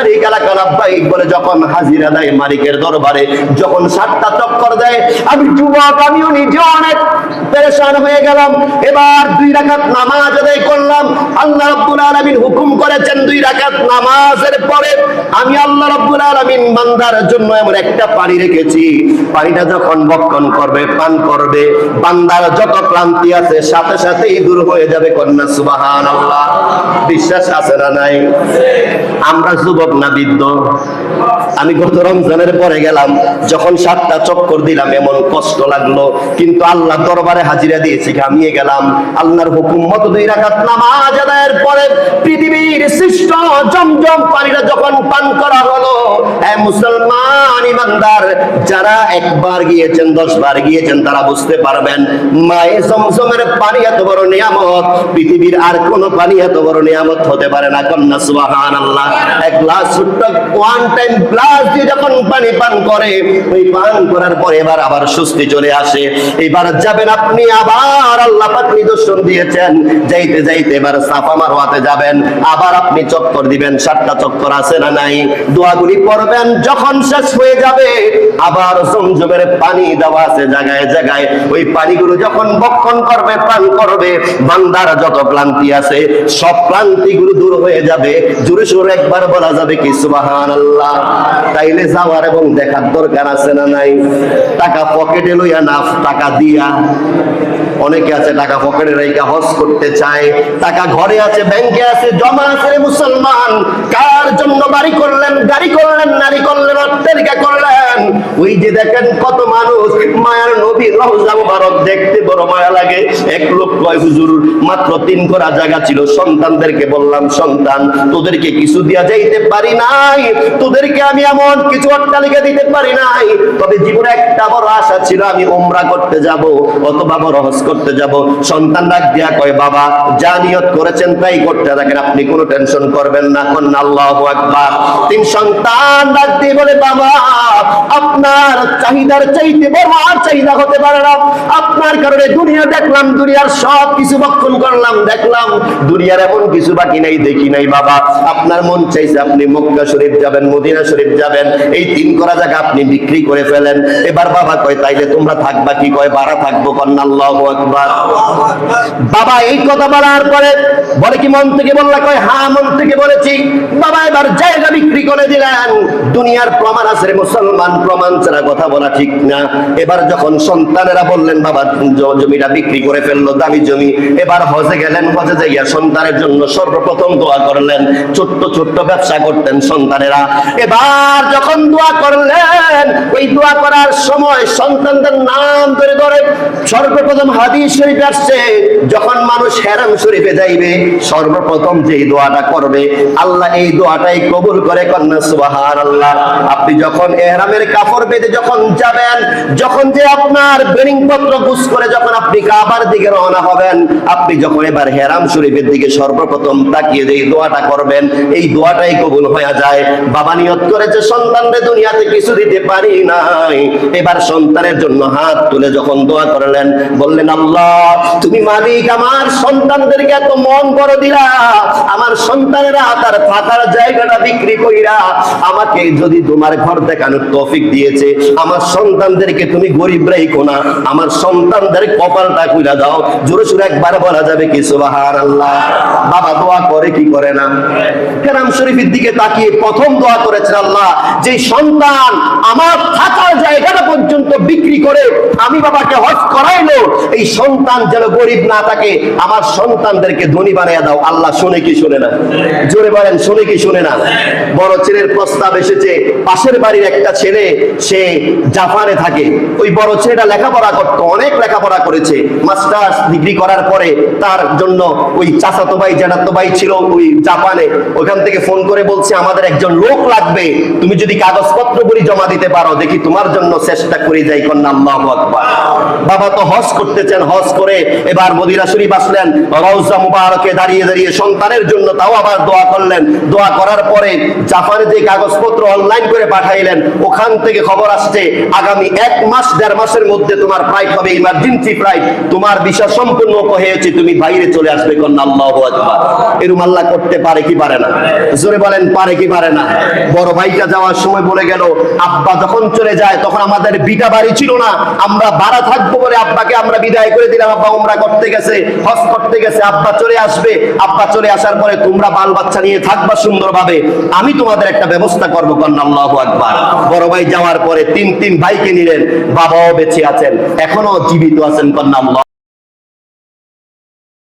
শারিক এলাকা লাভবাহিক বলে, যখন হাজিরা দেয় মালিকের দরবারে, যখন সাতটা চক্কর দেয়, আমি যুবক, আমিও নিজে অনেক পেরেশান হয়ে গেলাম। এবার দুই রাকাত নামাজ আদায় করলাম। আল্লাহ রাব্বুল আলামিন হুকুম করেছেন দুই রাকাত নামাজের পরে, আমি আল্লাহ রাব্বুল আলামিন বান্দার জন্য এমন একটা পানি রেখেছি। পানিটা যখন বক্ষণ করবে, পান করবে, বান্দার যত ক্লান্তি আছে, সাথে সাথেই দূর হয়ে যাবে কন্যা, সুবহানাল্লাহ। বিশ্বাস আছে না নাই? আমরা যুবক না বৃদ্ধ আমি গত রমজানের পরে গেলাম, যখন সাতটা চক্কর দিলাম, এমন কষ্ট লাগল। কিন্তু আল্লাহ দরবারে হাজিরা দিয়েছি, ঘামিয়ে গেলাম। আল্লাহর হুকুম মতো দুই রাকাত নামাজ আদায়ের পরে পৃথিবীর সৃষ্ট জমজম পানিটা যখন পান করা হলো হ্যাঁ মুসলমান ইমানদার, যারা একবার গিয়েছেন দশ বার গিয়েছেন, তারা বুঝতে পারবেন, মায়ে জমজমের পানি এত বড় নিয়ামত, পৃথিবীর আর কোন পানি এত বড় নিয়ামত হতে পারে না। কন্যা সুবাহান আল্লাহ এক আবার আপনি চক্কর দিবেন, সাতটা চক্কর আছে না নাই? দোয়াগুলি পড়বেন, যখন শেষ হয়ে যাবে, আবার পানি দেওয়া আছে জায়গায় জায়গায়। ওই পানিগুলো যখন বক্ষণ করবে, পান করবে, বান্দার যত ক্লান্তি আছে, সব ক্লান্তি গুলো দূর হয়ে যাবে। জোরে সোরে একবার বলা যাবে কি সুবাহান আল্লাহ তাইলে যাওয়ার এবং দেখার দরকার আছে না নাই? টাকা পকেটে লইয়া না টাকা দিয়া। অনেকে আছে টাকা পকেটে হজ করতে চায়। টাকা ঘরে আছে, ব্যাংকে আছে, জমা আছে, মুসলমান। কার জন্য বাড়ি করলেন, গাড়ি করলেন, নারী করলেন করলেন? ওই যে দেখেন কত মানুষ, মায়ার নবী, রওজা মুবারক দেখতে বড় মায়া লাগে। এক লোক কয়, হুজুর, মাত্র তিন করা জায়গা ছিল। সন্তানদেরকে বললাম, সন্তান, তোদেরকে কিছু দিয়া যাইতে পারি নাই। তোদেরকে আমি এমন কিছু অট্টালিকা দিতে পারি নাই। তবে জীবনে একটা বড় আশা ছিল, আমি ওমরা করতে যাব, অথবা বড় হজ করতে যাব। সন্তান ডাক দিয়া কয়, বাবা, যা নিয়ত করেছেন তাই করতে থাকেন, আপনি কোনো টেনশন করবেন না কন্যা আল্লাহু আকবার। তিন সন্তান ডাক দিয়ে বলে, বাবা, আপনার চাহিদার চাইতে বড় আর চাহিদা হতে পারে না। আপনার কারণে দুনিয়া দেখলাম, দুনিয়ার সব কিছু বক্ষণ করলাম, দেখলাম দুনিয়ার এমন কিছু বাকি নাই, দেখি নাই, বাবা। আপনার মন চাইছে আপনি মক্কা শরীফ যাবেন, মদিনা শরীফ যাবেন, এই তিন করা জায়গা আপনি বিক্রি করে ফেলেন। এবার বাবা কয়, তাইলে তোমরা থাকবা কি? কয় বাড়া থাকব, কন্যা আল্লাহু আকবার। বাবা এই কথা বলার পরে বলে কি, মন থেকে বললা কয় হ্যাঁ মন থেকে বলেছি। বাবা এবার জায়গা বিক্রি করে দিলেন। দুনিয়ার প্রমাণ আছে মুসলমান প্রমাণ ছাড়া কথা বলা ঠিক না। এবার যখন সন্তানেরা বললেন, বাবা জমিটা বিক্রি করে ফেলল, দামি জমি। এবার হজে গেলেন, হজে যাইয়া সন্তানের জন্য সর্বপ্রথম দোয়া করলেন। ছোট্ট ছোট্ট ব্যবসা করতেন সন্তানেরা। এবার যখন দোয়া করলেন ওই দোয়া করার সময় সন্তানদের নাম ধরে ধরে সর্বপ্রথম হাদিস শরীফে আসছে, যখন মানুষ হেরাম শরীফে যাইবে, সর্বপ্রথম যে দোয়াটা করবে, আল্লাহ এই দোয়াটাই কবুল করে কন্যা সুবাহান আল্লাহ আপনি যখন এহরামের কাপড় বেঁধে যখন যাবেন, যখন যে আপনার বেরিং পত্র গুছ করে যখন আপনি কাবার দিকে রওনা হবেন, আপনি যখন এবার হেরাম শরীফের দিকে সর্বপ্রথম তাকিয়ে যে দোয়াটা করবেন, এই দোয়াটাই কবুল হয়ে যায়। বাবা নিয়ত করেছে সন্তানদের দুনিয়াতে কিছু দিতে পারি নাই। এবার সন্তানের জন্য হাত তুলে যখন দোয়া করলেন, বললেন, আল্লাহ, তুমি মালিক, আমার সন্তানদেরকে এত মন করে দিলা। আমার সন্তানেরা তার থাকার জায়গাটা বিক্রি কইরা আমাকে যদি তোমার ঘর দেখানোর তৌফিক দিয়েছে, আমার সন্তানদেরকে তুমি গরিব রাইখো না। আমার সন্তানদের কপালটা কইরা দাও। জোরে সুরে একবার বলা যাবে কি, সুবহানাল্লাহ? বাবা দোয়া করে, কি করে না? কেরাম শরীফের দিকে তাকিয়ে প্রথম দোয়া করেছেন, আল্লাহ যে সন্তান আমার পর্যন্ত বিক্রি করে আমি বাবাকে হজ করাইলো। এই সন্তান যেন গরিব না থাকে, আমার সন্তানদেরকে ধনী বানিয়ে দাও। আল্লাহ শুনে কি শুনে না? জোরে বলেন, শুনে কি শুনে না? বড় ছেলের প্রস্তাব এসেছে, পাশের বাড়ির একটা ছেলে, সে জাপানে থাকে। ওই বড় ছেলেটা লেখাপড়া করতো, অনেক লেখাপড়া করেছে। মাস্টার্স ডিগ্রি করার পরে তার জন্য ওই চাচাতো ভাই জ্যাঠাতো ভাই ছিল ওই জাপানে। ওখান থেকে ফোন করে বলছে, আমাদের একজন লোক লাগবে। তুমি যদি কাগজপত্র গুলি জমা দিতে পারো, দেখি তোমার জন্য চেষ্টা করে যাই কন্যা, আল্লাহু বাবা তো হজ করতেছেন, হজ করে এবার শরীফ আসলেন। রওজা মুবারকে দাঁড়িয়ে দাঁড়িয়ে সন্তানের জন্য তাও আবার দোয়া করলেন। দোয়া করার পরে জাপানে যে কাগজপত্র অনলাইন করে পাঠাইলেন, ওখান থেকে খবর আসছে, আগামী এক মাস, দেড় মাসের মধ্যে তোমার ফ্লাইট হবে ইমার্জেন্সি ফ্লাইট তোমার সম্পূর্ণ হয়েছে তুমি বাইরে চলে আসবে আল্লাহ করতে পারে কি পারে না? জোরে বলেন, পারে কি পারে না? বড় ভাইটা যাওয়ার সময় বলে গেল, আব্বা যখন চলে যায়, তখন আমাদের বিটা বাড়ি ছিল না। আমরা ভাড়া থাকব বলে আব্বাকে আমরা বিদায় করে দিলাম। আব্বা উমরা করতে গেছে, হজ করতে গেছে। আব্বা চলে আসবে। আব্বা চলে আসার পরে তোমরা বাল বাচ্চা নিয়ে থাকবা সুন্দরভাবে। আমি তোমাদের একটা ব্যবস্থা করব কন্যা আল্লাহ বড় ভাই যাওয়ার পরে তিন তিন ভাইকে নিলেন। বাবাও বেঁচে আছেন এখনও জীবিত আছেন কন্যা